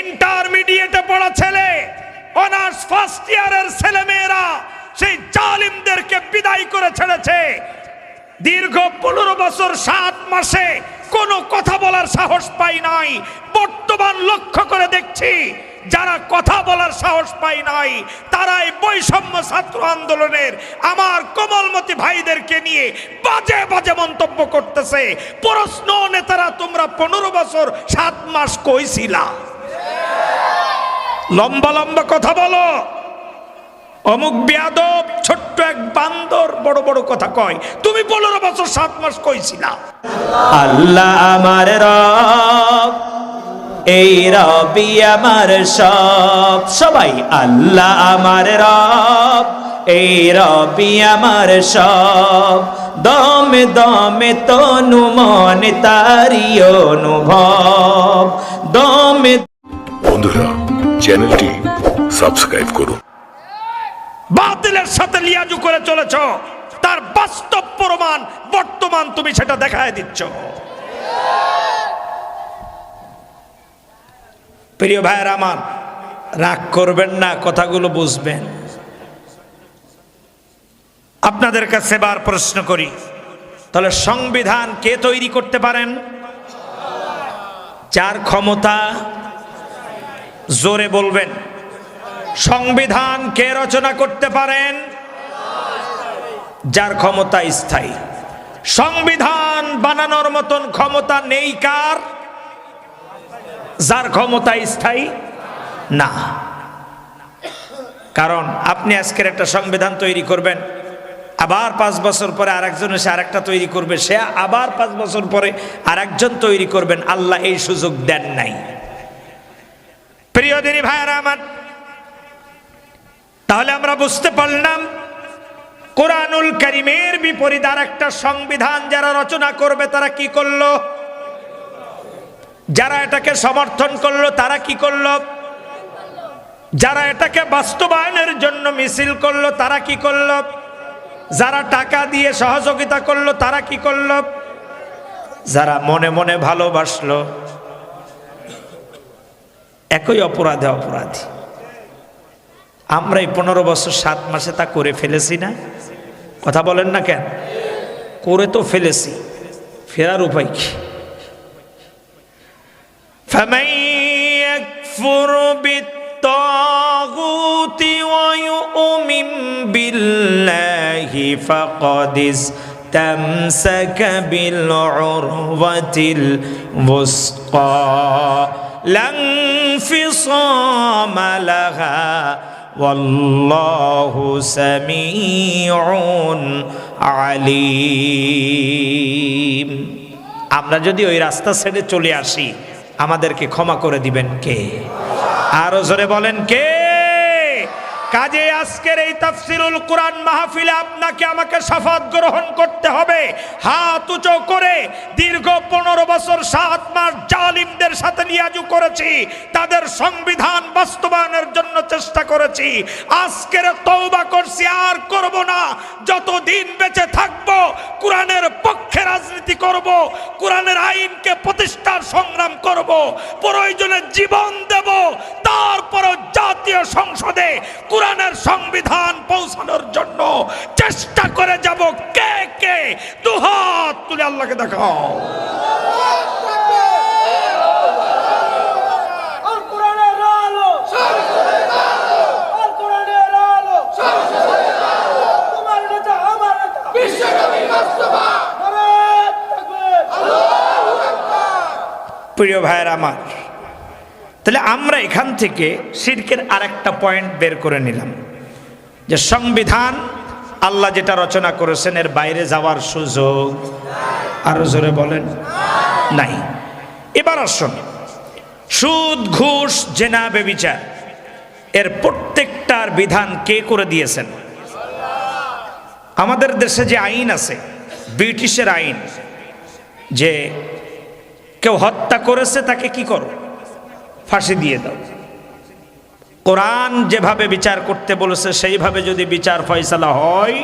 ইন্টারমিডিয়েটে পড়া ছেলে honours first ইয়ারের ছেলে মেয়েরা সেই জালিমদেরকে বিদায় করে ছেড়েছে। দীর্ঘ পনেরো বছর, সাত মাসে কোনো কথা বলার সাহস পাই নাই। বর্তমান লক্ষ্য করে দেখছি, যারা কথা বলার সাহস পাই নাই, তারাই বৈষম্য ছাত্র আন্দোলনের আমার কোমলমতি ভাইদেরকে নিয়ে বাজে বাজে মন্তব্য করতেছে। প্রশ্ন নেতারা, তোমরা পনেরো বছর, সাত মাস কইছিলা। লম্বা লম্বা কথা বলো। অমুক বেয়াদব ছোট্ট এক বান্দর বড় বড় কথা কয়। তুমি পনেরো বছর সাত মাস কইছিলা। আল্লাহ আমার রব এই রবি আমার সব। সবাই আল্লাহ আমার রব এই রবি আমার সব। দমে দমে তনু মনে তারি অনুভব। দমে বন্ধুরা চ্যানেলটি সাবস্ক্রাইব করুন। বাতিলের সাথে লিয়াজু করে চলেছ। তার বাস্তব প্রমাণ বর্তমান তুমি সেটা দেখায় দিচ্ছ। প্রিয় ভাইয়ের আমার, রাগ করবেন না, কথাগুলো বুঝবেন। আপনাদের কাছে বার প্রশ্ন করি, তাহলে সংবিধান কে তৈরি করতে পারেন? যার ক্ষমতা জোরে বলবেন। সংবিধান কে রচনা করতে পারেন? যার ক্ষমতা স্থায়ী। সংবিধান বানানোর মতন ক্ষমতা নেই কার? যার ক্ষমতা স্থায়ী? না। কারণ আপনি আজকের একটা সংবিধান তৈরি করবেন, আবার পাঁচ বছর পরে আরেকজন এসে আরেকটা তৈরি করবে, সে আবার পাঁচ বছর পরে আরেকজন তৈরি করবেন, আল্লাহ এই সুযোগ দেন নাই। প্রিয় দিনী ভাইয়ারা আমার, তাহলে আমরা বুঝতে পারলাম কোরআনুল করিমের বিপরীত আর একটা সংবিধান যারা রচনা করবে তারা কি করল? যারা এটাকে সমর্থন করল তারা কি করল? যারা এটাকে বাস্তবায়নের জন্য মিছিল করল তারা কি করল? যারা টাকা দিয়ে সহযোগিতা করল তারা কি করল? যারা মনে মনে ভালোবাসলো একই অপরাধে অপরাধী আমরা এই পনেরো বছর সাত মাসে তা করে ফেলেছি না কথা বলেন না কেন করে তো ফেলেছি ফেরার উপায় কি فمن يكفر بالطاغوت ويؤمن بالله فقد استمسك بالعروة الوثقى لا انفصام لها والله سميع عليم আমরা যদি ওই রাস্তা ছেড়ে চলে আসি আমাদেরকে ক্ষমা করে দিবেন কে আরো জোরে বলেন কে কাজে আজকের এই তাফসিরুল কোরআন মাহফিলে আপনাকে আমাকে শপথ গ্রহণ করতে হবে। হাত উঁচু করে দীর্ঘ পনেরো বছর সাত মাস জালিমদের সাথে নিয়াজু করেছি। তাদের সংবিধান বাস্তবায়নের জন্য চেষ্টা করেছি। আজকের তৌবা করছি, আর করব না। যতদিন বেঁচে থাকব, কোরআনের পক্ষে রাজনীতি করব, কোরআনের আইনকে প্রতিষ্ঠার সংগ্রাম করব, প্রয়োজনে জীবন দেব, তারপরও জাতীয় সংসদে কোরআনের সংবিধান পৌঁছানোর জন্য চেষ্টা করে যাব কে কে? দুহাত তুলে আল্লাহকে দেখাও। প্রিয় ভাইয়ের আমার তাহলে আমরা এখান থেকে শিরকের আরেকটা পয়েন্ট বের করে নিলাম। যে সংবিধান আল্লাহ যেটা রচনা করেছেন, এর বাইরে যাওয়ার সুযোগ আরও জোরে বলেন, নাই। এবার আসুন, সুদ, ঘুষ, জেনা, বেবিচার, এর প্রত্যেকটার বিধান কে করে দিয়েছেন? আমাদের দেশে যে আইন আছে, ব্রিটিশের আইন, যে কেউ হত্যা করেছে তাকে কি করো? ফাঁসি দিয়ে দাও। কোরআন যেভাবে বিচার করতে বলেছে, সেইভাবে যদি বিচার ফয়সালা হয়,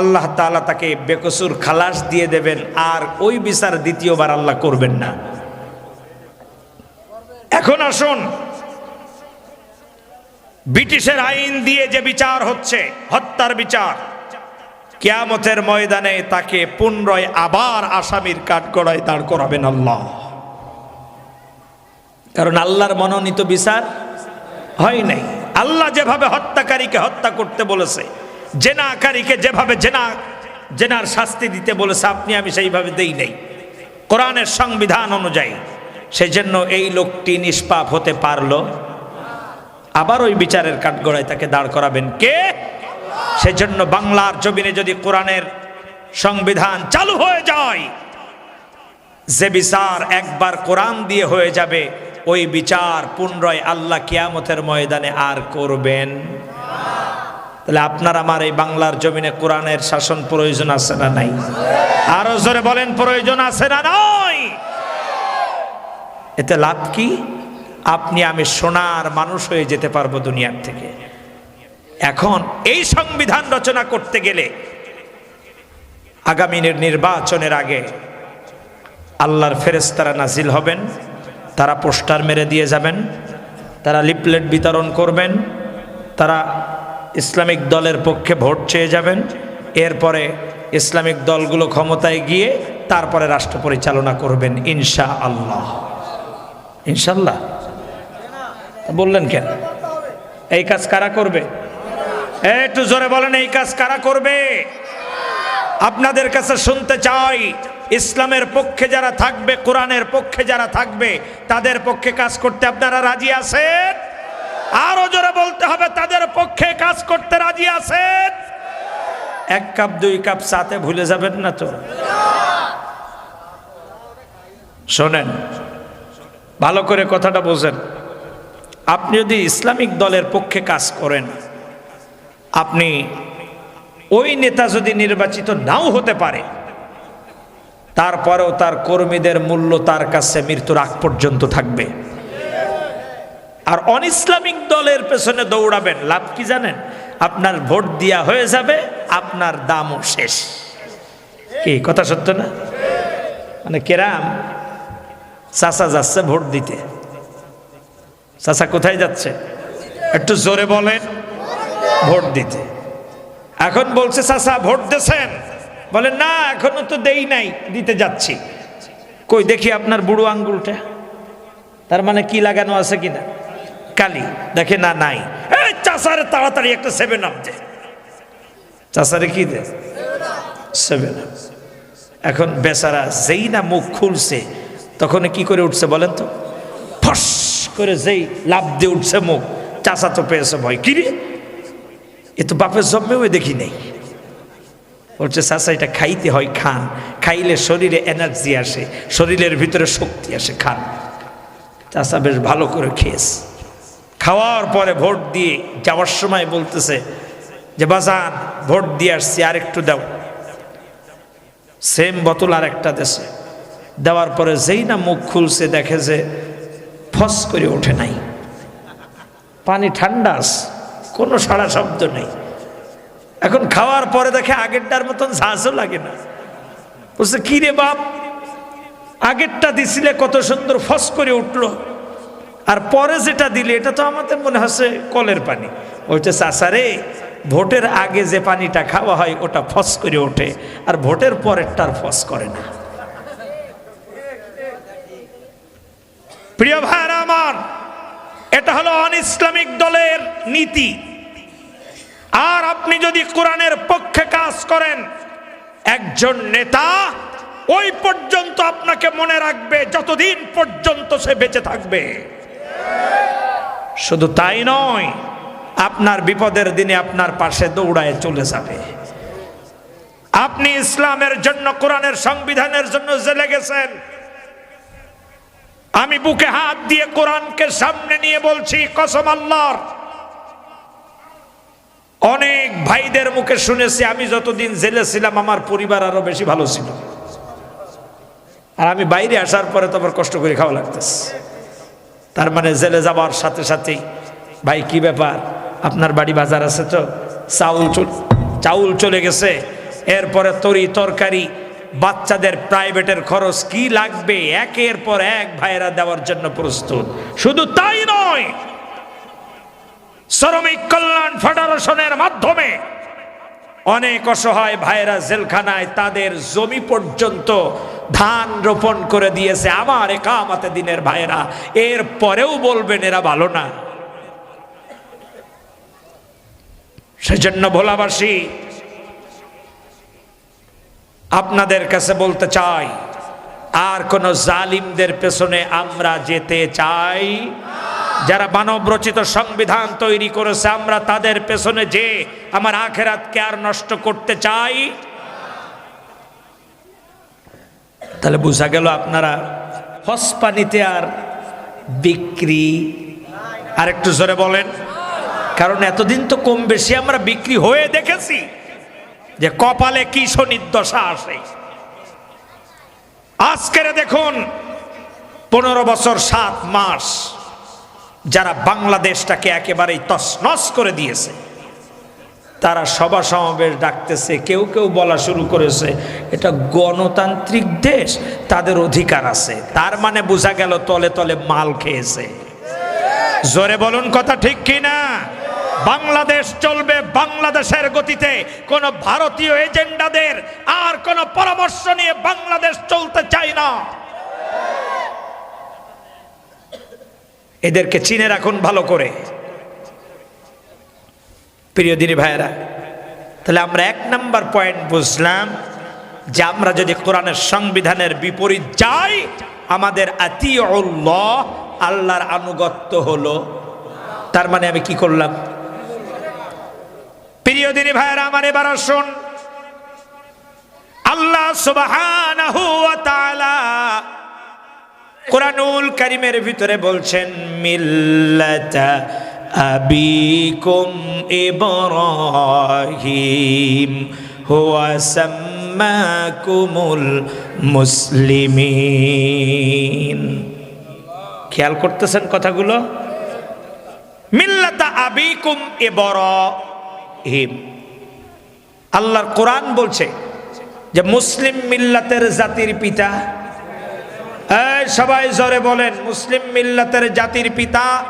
আল্লাহ তাআলা তাকে বেকসুর খালাস দিয়ে দেবেন, আর ওই বিচার দ্বিতীয়বার আল্লাহ করবেন না। এখন আসুন, ব্রিটিশের আইন দিয়ে যে বিচার হচ্ছে, হত্যার বিচার, কিয়ামতের ময়দানে তাকে পুনরায় আবার আসামির কাঠগড়ায় দাঁড় করাবেন আল্লাহ। কারণ আল্লাহর মনোনীত বিচার হয় নাই। আল্লাহ যেভাবে হত্যাকারীকে হত্যা করতে বলেছে, জেনাকারীকে যেভাবে জেনা, জেনার শাস্তি দিতে বলেছে, আপনি আমি সেইভাবে দেই নাই। কোরআনের সংবিধান অনুযায়ী সেই জন্য এই লোকটি নিষ্পাপ হতে পারল। আবার ওই বিচারের কাঠগড়ায় তাকে দাঁড় করাবেন কে? সেজন্য বাংলার জমিনে যদি কোরআনের সংবিধান চালু হয়ে যায়, যে বিচার একবার কোরআন দিয়ে হয়ে যাবে ওই বিচার পুনরায় আল্লাহ কিয়ামতের ময়দানে আর করবেন। তাহলে আপনার আমার এই বাংলার জমিনে কোরআনের শাসন প্রয়োজন আছে না নাই? আরও জোরে বলেন, প্রয়োজন আছে না নয় এতে লাভ কি? আপনি আমি সোনার মানুষ হয়ে যেতে পারব দুনিয়ার থেকে। এখন এই সংবিধান রচনা করতে গেলে আগামী নির্বাচনের আগে আল্লাহর ফেরেস্তারা নাজিল হবেন। তারা পোস্টার মেরে দিয়ে যাবেন, তারা লিপলেট বিতরণ করবেন, তারা ইসলামিক দলের পক্ষে ভোট চেয়ে যাবেন, এরপরে ইসলামিক দলগুলো ক্ষমতায় গিয়ে তারপরে রাষ্ট্র পরিচালনা করবেন ইনশা আল্লাহ ইনশাল্লাহ বললেন কেন? এই কাজ কারা করবে? একটু জোরে বলেন, এই কাজ কারা করবে? আপনাদের কাছে শুনতে চাই, ইসলামের পক্ষে যারা থাকবে, কোরআনের পক্ষে যারা থাকবে, তাদের পক্ষে কাজ করতে আপনারা রাজি আছেন? আরও জোরে বলতে হবে, তাদের পক্ষে কাজ করতে রাজি আছেন? এক কাপ, দুই কাপ চাতে ভুলে যাবেন না তো? শোনেন, ভালো করে কথাটা বোঝেন। আপনি যদি ইসলামিক দলের পক্ষে কাজ করেন, আপনি ওই নেতা যদি নির্বাচিত নাও হতে পারে, তারপরেও তার কর্মীদের মূল্য তার কাছে মৃত্যুর আগ পর্যন্ত থাকবে। আর অন ইসলামিক দলের পেছনে দৌড়াবেন, লাভ কি জানেন? আপনার ভোট দেওয়া হয়ে যাবে, আপনার দামও শেষ। কি, কথা সত্য না? মানে কেরাম, চাচা যাচ্ছে ভোট দিতে। চাচা কোথায় যাচ্ছে? একটু জোরে বলেন, ভোট দিতে। এখন বলছে, চাচা, ভোট দেছেন বলে, না, এখনও তো দেই নাই, দিতে যাচ্ছি। কই, দেখি আপনার বুড়ো আঙ্গুলটা। তার মানে কি লাগানো আছে কিনা? কালি। দেখে, না, নাই। চাষারে তাড়াতাড়ি একটা সেভেন আপ দে। চাষারে কি দে? সেভেন আপ এখন বেচারা যেই না মুখ খুলছে তখন কি করে উঠছে বলেন তো? ফস করে যেই লাভ দিয়ে উঠছে মুখ। চাষা তো পেয়েছে ভয়। কিরে এ তো বাপের জন্মেও দেখি নেই। বলছে চাষা এটা খাইতে হয় খান। খাইলে শরীরে এনার্জি আসে শরীরের ভিতরে শক্তি আসে খান। চাষা বেশ ভালো করে খেয়েছে। খাওয়ার পরে ভোট দিয়ে যাওয়ার সময় বলতেছে যে বাজান ভোট দিয়ে আসছি আর একটু দাও। সেম বোতল আর একটা দেশে দেওয়ার পরে যেই না মুখ খুলছে দেখে যে ফস করে ওঠে নাই। পানি ঠান্ডা আছে, কোনো সাড়া শব্দ নেই। এখন খাওয়ার পরে দেখে আগেরটার মতন ঝাঁঝও লাগে না। বলছে, কি রে বাপ? আগেরটা দিছিলে কত সুন্দর ফস করে উঠল। আর পরে যেটা দিলে, এটা তো আমাদের মনে হচ্ছে কলের পানি। ওইটা চাষারে ভোটের আগে যে পানিটা খাওয়া হয়, ওটা ফস করে ওঠে। আর ভোটের পরেরটার ফস করে না। প্রিয় ভাইরা আমার, এটা হলো অন ইসলামিক দলের নীতি। আর আপনি যদি কোরআনের পক্ষে কাজ করেন, একজন নেতা ওই পর্যন্ত আপনাকে মনে রাখবে যতদিন পর্যন্ত সে বেঁচে থাকবে। শুধু তাই নয়, আপনার বিপদের দিনে আপনার পাশে দৌড়ায় চলে যাবে। আপনি ইসলামের জন্য, কোরআনের সংবিধানের জন্য জেলে গেছেন। আমি বুকে হাত দিয়ে কোরআনকে সামনে নিয়ে বলছি, কসম আল্লাহর। অনেক ভাইদের মুখে শুনেছি, আমি যতদিন জেলে ছিলাম আমার পরিবার আরও বেশি ভালো ছিল। আর আমি বাইরে আসার পরে তো আবার কষ্ট করে খাওয়া লাগতেছে। তার মানে জেলে যাওয়ার সাথে সাথেই, ভাই কি ব্যাপার? আপনার বাড়ি বাজার আছে তো? চাউল চাউল চলে গেছে। এরপরে তরি তরকারি, বাচ্চাদের প্রাইভেটের খরচ কি লাগবে? একের পর এক ভাইয়েরা দেওয়ার জন্য প্রস্তুত। শুধু তাই নয় শ্রমিক কল্যাণ ফেডারেশনের মাধ্যমে অনেক অসহায় ভাইরা জেলখানায় তাদের জমি পর্যন্ত ধান রোপণ করে দিয়েছে আমার একামাতে দিনের ভাইরা এর পরেও বলবেন এরা ভালো না। সেজন্য ভোলাবাসী, আপনাদের কাছে বলতে চাই, আর কোন জালিমদের পেছনে আমরা যেতে চাই যারা মানব রচিত সংবিধান তৈরি করেছে, আমরা তাদের পেছনে যে আমার আখেরাতকে আর নষ্ট করতে চাই, তাহলে বোঝা গেল আপনারা হসপানিতে আর বিক্রি। আর একটু জোরে বলেন, কারণ এতদিন তো কম বেশি আমরা বিক্রি হয়ে দেখেছি যে কপালে কি শনির্দশা আসে। আজকের দেখুন, পনেরো বছর, সাত মাস। যারা বাংলাদেশটাকে একেবারেই তছনছ করে দিয়েছে, তারা সভা সমাবেশ ডাকতেছে, কেউ কেউ বলা শুরু করেছে, এটা গণতান্ত্রিক দেশ, তাদের অধিকার আছে। তার মানে বোঝা গেল তলে তলে মাল খেয়েছে। জোরে বলুন কথা ঠিক কি না বাংলাদেশ চলবে বাংলাদেশের গতিতে। কোন ভারতীয় এজেন্ডাদের আর কোন পরামর্শ নিয়ে বাংলাদেশ চলতে চায় না। এদেরকে চিনে রাখুন ভালো করে। প্রিয় দিনী ভাইয়েরা, তাহলে আমরা এক নাম্বার পয়েন্ট বুঝলাম যে আমরা যদি কোরআনের সংবিধানের বিপরীত যাই, আমাদের আতি আল্লাহর আনুগত্য হলো। তার মানে আমি কি করলাম? প্রিয় দিনী ভাইয়েরা, আমার এবার আসুন। আল্লাহ তাআলা কোরআনুল কারিমের ভিতরে বলছেন, মিল্লাতা আবিকুম ইব্রাহিম, হুয়া সাম্মাকুমুল মুসলিমিন। খেয়াল করতেছেন কথাগুলো? মিল্লাতা আবিকুম ইব্রাহিম। আল্লাহর কোরআন বলছে যে, মুসলিম মিল্লাতের জাতির পিতা সবাই জোরে বলেন, মুসলিম মিল্লাতের জাতির পিতা।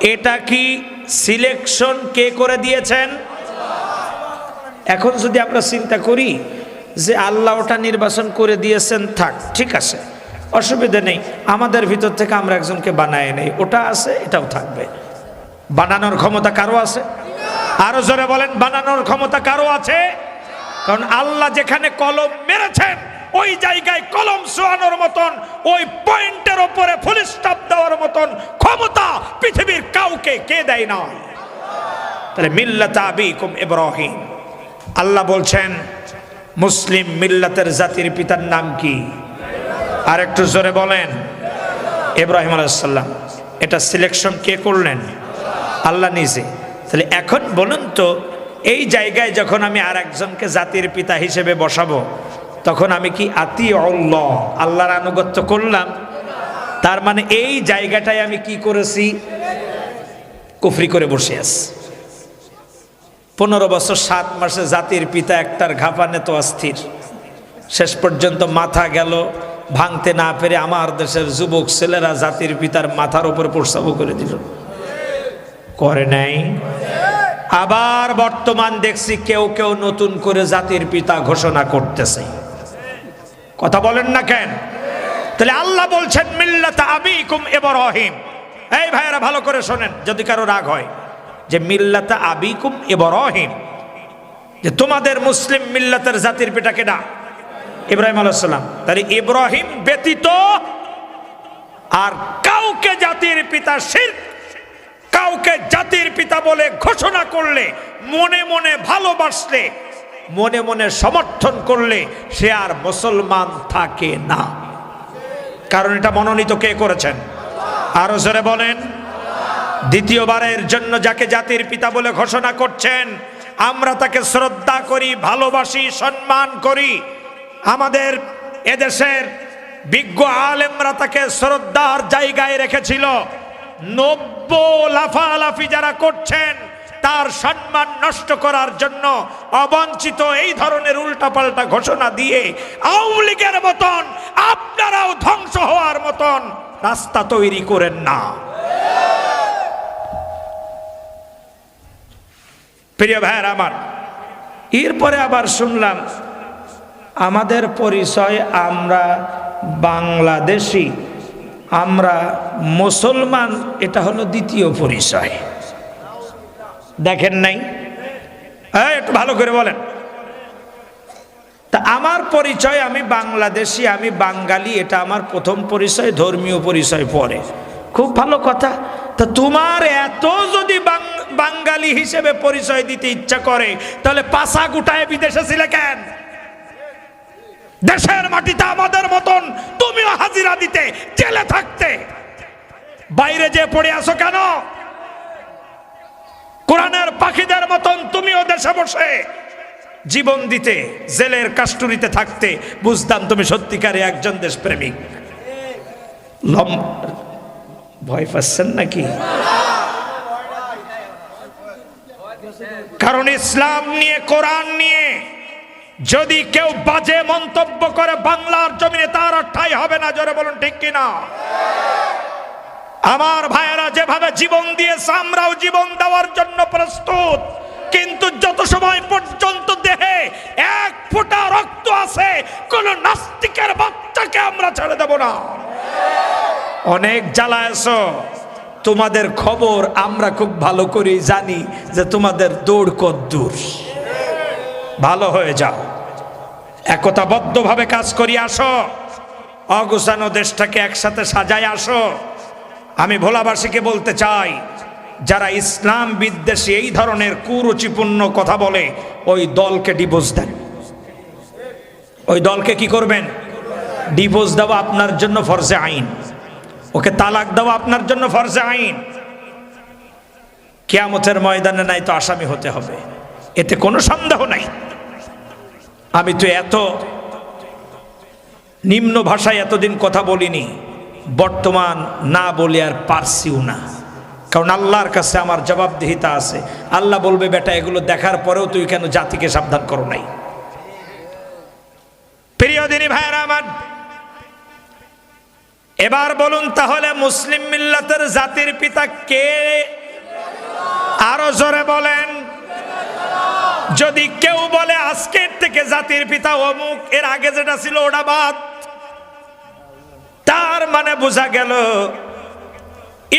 এটা কি সিলেকশন কে করে দিয়েছেন? এখন যদি আমরা চিন্তা করি যে আল্লাহ ওটা নির্বাচন করে দিয়েছেন, থাক, ঠিক আছে, অসুবিধা নেই। আমাদের ভিতর থেকে আমরা একজনকে বানায় নেই। ওটা আছে, এটাও থাকবে। বানানোর ক্ষমতা কারও আছে? আরও জোরে বলেন, বানানোর ক্ষমতা কারও আছে? কারণ আল্লাহ যেখানে কলম মেরেছেন ওই জায়গায় কলম শোয়ানোর মতন, ওই পয়েন্টের ওপরে ফুল স্টপ দেওয়ার মতন ক্ষমতা পৃথিবীর কাউকে কে দেয় না তাহলে মিল্লাত আবিকুম ইব্রাহিম। আল্লাহ বলছেন, মুসলিম মিল্লাতের জাতির পিতার নাম কি? আর একটু জোরে বলেন। ইব্রাহিম আলাইসাল্লাম এটা সিলেকশন কে করলেন? আল্লাহ নিজে। তাহলে এখন বলুন তো, এই জায়গায় যখন আমি আর একজনকে জাতির পিতা হিসেবে বসাবো তখন আমি কি আতি অল্লাহ আল্লাহর আনুগত্য করলাম। তার মানে এই জায়গাটায় আমি কি করেছি? কুফরি করে বসে আছি। পনেরো বছর, সাত মাসে জাতির পিতা একটার ঘাপানে তো অস্থির। শেষ পর্যন্ত মাথা গেল, ভাঙতে না পেরে আমার দেশের যুবক ছেলেরা জাতির পিতার মাথার উপর প্রস্তাব করে দিল। করে নাই। আবার বর্তমান দেখছি কেউ কেউ নতুন করে জাতির পিতা ঘোষণা করতেছে। কথা বলেন না কেন? তাহলে আল্লাহ বলছেন, মিল্লাতা আবিকুম ইব্রাহিম। এই ভাইয়েরা, ভালো করে শোনেন, যদি কারও রাগ হয়। যে মিল্লাতা আবিকুম ইব্রাহিম, যে তোমাদের মুসলিম মিল্লাতের জাতির পিতা কেডা? ইব্রাহিম আলাইসাল্লাম তাহলে ইব্রাহিম ব্যতীত আর কাউকে জাতির পিতা শির কাউকে জাতির পিতা বলে ঘোষণা করলে, মনে মনে ভালোবাসলে মনে মনে সমর্থন করলে সে আর মুসলমান থাকে না। কারণ এটা মনোনীত কে করেছেন? আরও জোরে বলেন। দ্বিতীয়বারের জন্য যাকে জাতির পিতা বলে ঘোষণা করছেন, আমরা তাকে শ্রদ্ধা করি, ভালোবাসি, সম্মান করি। আমাদের এদেশের বিজ্ঞ আলেমরা তাকে শ্রদ্ধার জায়গায় রেখেছিল। নব্য লাফালাফি যারা করছেন তার সম্মান নষ্ট করার জন্য অবঞ্চিত এই ধরনের উল্টাপাল্টা ঘোষণা দিয়ে আওয়ামী লীগের মতন, আপনারাও ধ্বংস হওয়ার মতন রাস্তা তৈরি করেন না। প্রিয় ভাইয়ের আমার, এরপরে আবার শুনলাম, আমাদের পরিচয় আমরা বাংলাদেশি, আমরা মুসলমান, এটা হলো দ্বিতীয় পরিচয়। দেখেন নাই? হ্যাঁ একটু ভালো করে বলেন। তা আমার পরিচয়, আমি বাংলাদেশি, আমি বাঙালি, এটা আমার প্রথম পরিচয়, ধর্মীয় পরিচয় পরে। খুব ভালো কথা। তা তোমার এত যদি বাঙালি হিসেবে পরিচয় দিতে ইচ্ছা করে, তাহলে পাশা গুটায় বিদেশে ছিলে কেন? দেশের মাটিতে আমাদের মতন তুমিও হাজিরা দিতে, জেলে থাকতে। বাইরে যে পড়ে আসো কেন? কোরআনের পাখিদের মতন তুমিও দেশে বসে জীবন দিতে, জেলের কাস্টুরিতে থাকতে বুঝতাম তুমি সত্যিকারে একজন দেশপ্রেমিক। লম ভয় পাচ্ছেন নাকি? কারণ ইসলাম নিয়ে, কোরআন নিয়ে যদি কেউ বাজে মন্তব্য করে, বাংলার জমিনে তার আর ঠাই হবে না, জোরে বলুন ঠিক কিনা? আমার ভাইয়েরা, যেভাবে জীবন দিয়েছে, আমরাও জীবন দেওয়ার জন্য প্রস্তুত। কিন্তু যত সময় পর্যন্ত দেহে এক ফোঁটা রক্ত আছে, কোন নাস্তিকের বাচ্চাকে আমরা ছেড়ে দেব না। অনেক জ্বালা আছো তোমাদের খবর আমরা খুব ভালো করে জানি যে তোমাদের দৌড় কদ্দূর ভালো হয়ে যাও। একতাবদ্ধভাবে কাজ করি আসো। অগুছানো দেশটাকে একসাথে সাজায় আসো। আমি ভোলাবাসীকে বলতে চাই, যারা ইসলাম বিদ্বেষী এই ধরনের কুরুচিপূর্ণ কথা বলে, ওই দলকে ডিভোর্স দেন। ওই দলকে কি করবেন? ডিভোর্স দেওয়া আপনার জন্য ফরজে আইন। ওকে তালাক দেওয়া আপনার জন্য ফরজে আইন। কেয়ামতের ময়দানে নাই তো আসামি হতে হবে। এতে কোনো সন্দেহ নাই। আমি তো এত নিম্ন ভাষায় এতদিন কথা বলিনি। বর্তমান না বলি আর পারছিও না। কারণ আল্লাহর কাছে আমার জবাবদিহিতা আছে। আল্লাহ বলবে, বেটা, এগুলো দেখার পরেও তুই কেন জাতিকে সাবধান করো নাই? প্রিয় দিনী ভাইয়েরা আমার, এবার বলুন তাহলে মুসলিম মিল্লাতের জাতির পিতা কে? আরও জোরে বলেন। যদি কেউ বলে, আজকের থেকে জাতির পিতা অমুক, এর আগে যেটা ছিল ওটা বাদ। তার মানে বোঝা গেল,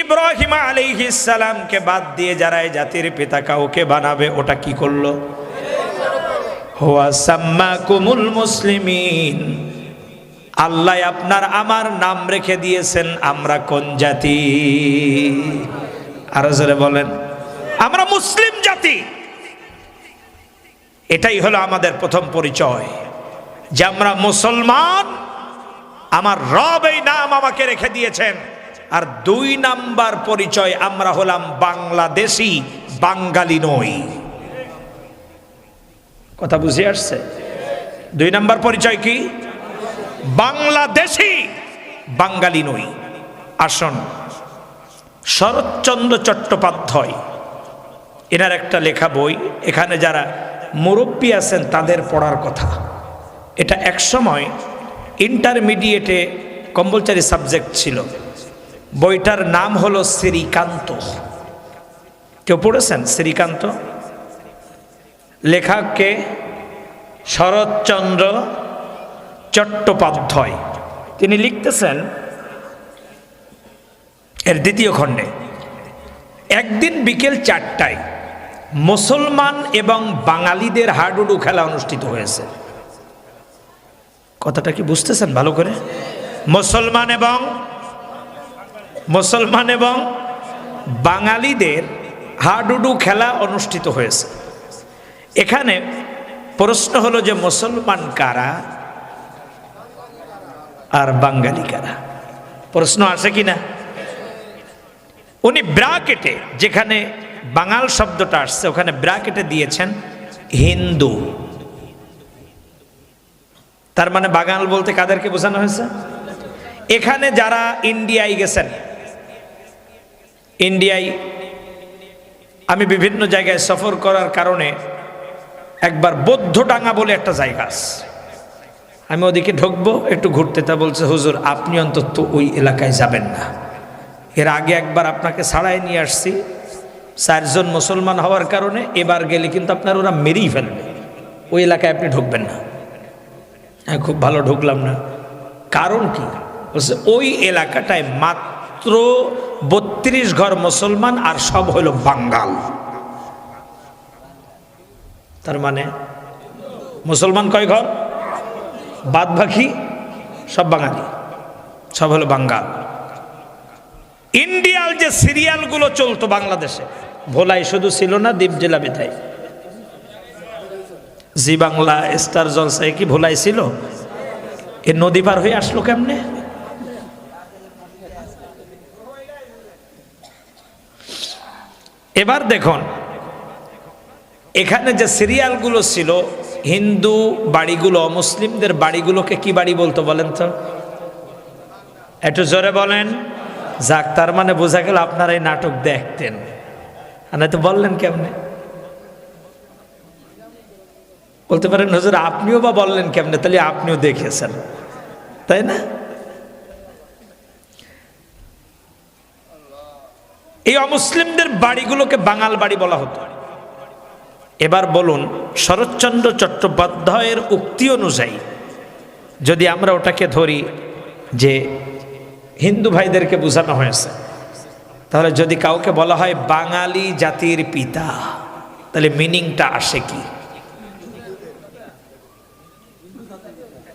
ইব্রাহিম সালামকে বাদ দিয়ে যারা এই জাতির পিতা কাউকে বানাবে, ওটা কি করল? সাম্মাকুমুল মুসলিমিন। আল্লাহ আপনার আমার নাম রেখে দিয়েছেন, আমরা কোন জাতি? আরও জোরে বলেন, আমরা মুসলিম জাতি। এটাই হলো আমাদের প্রথম পরিচয় যে আমরা মুসলমান আমার রব এই নাম আমাকে রেখে দিয়েছেন। আর দুই নাম্বার পরিচয় আমরা হলাম বাংলাদেশি, বাঙালি নই। কথা বুঝে আসছে? দুই নাম্বার পরিচয় কি? বাংলাদেশি, বাঙালি নই। আসন, শরৎচন্দ্র চট্টোপাধ্যায়, এনার একটা লেখা বই, এখানে যারা মুরব্বী আছেন তাদের পড়ার কথা। এটা একসময় ইন্টারমিডিয়েটে কম্পালসারি সাবজেক্ট ছিল। বইটার নাম হলো শ্রীকান্ত। কেউ পড়েছেন শ্রীকান্ত? লেখককে শরৎচন্দ্র চট্টোপাধ্যায়। তিনি লিখতেছেন এর দ্বিতীয় খণ্ডে, একদিন বিকেল চারটায় মুসলমান এবং বাঙালিদের হাডুডু খেলা অনুষ্ঠিত হয়েছে। কথাটা কি বুঝতেছেন ভালো করে? মুসলমান এবং মুসলমান এবং বাঙালিদের হাডুডু খেলা অনুষ্ঠিত হয়েছে। এখানে প্রশ্ন হলো যে মুসলমান কারা আর বাঙালি কারা? প্রশ্ন আছে কি না? উনি ব্রাকেটে, যেখানে বাঙাল শব্দটা আসছে, ওখানে ব্রাকেটে দিয়েছেন হিন্দু। তার মানে বাঙাল বলতে কাদেরকে বোঝানো হয়েছে? এখানে যারা ইন্ডিয়ায় গেছেন ইন্ডিয়ায় আমি বিভিন্ন জায়গায় সফর করার কারণে একবার বৌদ্ধডাঙ্গা বলে একটা জায়গা আছে। আমি ওদিকে ঢুকবো, একটু ঘুরতে, তা বলছে, হুজুর, আপনি অন্তত ওই এলাকায় যাবেন না। এর আগে একবার আপনাকে ছাড়াই নিয়ে আসছি। চারজন মুসলমান হওয়ার কারণে এবার গেলে কিন্তু আপনার ওরা মেরেই ফেলবে। ওই এলাকায় আপনি ঢুকবেন না। হ্যাঁ খুব ভালো ঢুকলাম না। কারণ কি? ওই এলাকাটায় মাত্র বত্রিশ ঘর মুসলমান আর সব হলো বাঙ্গাল। তার মানে মুসলমান কয় ঘর? বাদ বাকি সব বাঙালি, সব হলো বাঙ্গাল। ইন্ডিয়াল যে সিরিয়ালগুলো চলতো বাংলাদেশে ভোলাই শুধু ছিল না, দ্বীপ জেলা বেথায় জি বাংলা স্টার জলসায় কি ভোলাই ছিল এ নদী পার হয়ে আসলো কেমনে? এবার দেখুন, এখানে যে সিরিয়ালগুলো ছিল, হিন্দু বাড়িগুলো মুসলিমদের বাড়িগুলোকে কি বাড়ি বলতো বলেন তো? একটু জোরে বলেন। যাক, তার মানে বোঝা গেল আপনারা এই নাটক দেখতেন। আর তো বললেন কেমনে? বলতে পারেন হুজুর আপনিও বা বললেন কেমনে? তাহলে আপনিও দেখেছেন। তাই না? এই অমুসলিমদের বাড়িগুলোকে বাঙাল বাড়ি বলা হতো। এবার বলুন, শরৎচন্দ্র চট্টোপাধ্যায়ের উক্তি অনুযায়ী যদি আমরা ওটাকে ধরি যে হিন্দু ভাইদেরকে বোঝানো হয়েছে, তাহলে যদি কাউকে বলা হয় বাঙালি জাতির পিতা, তাহলে মিনিংটা আসে কি?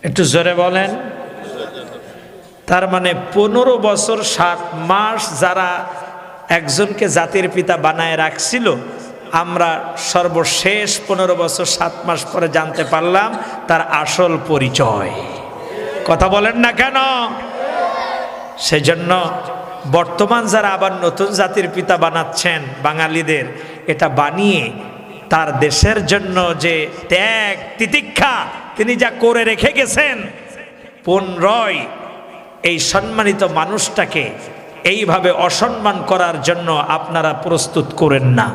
একটু জোরে বলেন। তার মানে পনেরো বছর, সাত মাস যারা একজনকে জাতির পিতা বানায় রাখছিল, আমরা সর্বশেষ পনেরো বছর, সাত মাস পরে জানতে পারলাম তার আসল পরিচয়। কথা বলেন না কেন? সেজন্য বর্তমান যারা আবার নতুন জাতির পিতা বানাচ্ছেন বাঙালিদের, এটা বানিয়ে তার দেশের জন্য যে ত্যাগ, তিতিক্ষা তিনি যা করে রেখে গেছেন, পুনরয় এই সম্মানিত মানুষটাকে এইভাবে অসম্মান করার জন্য আপনারা প্রস্তুত করেন না।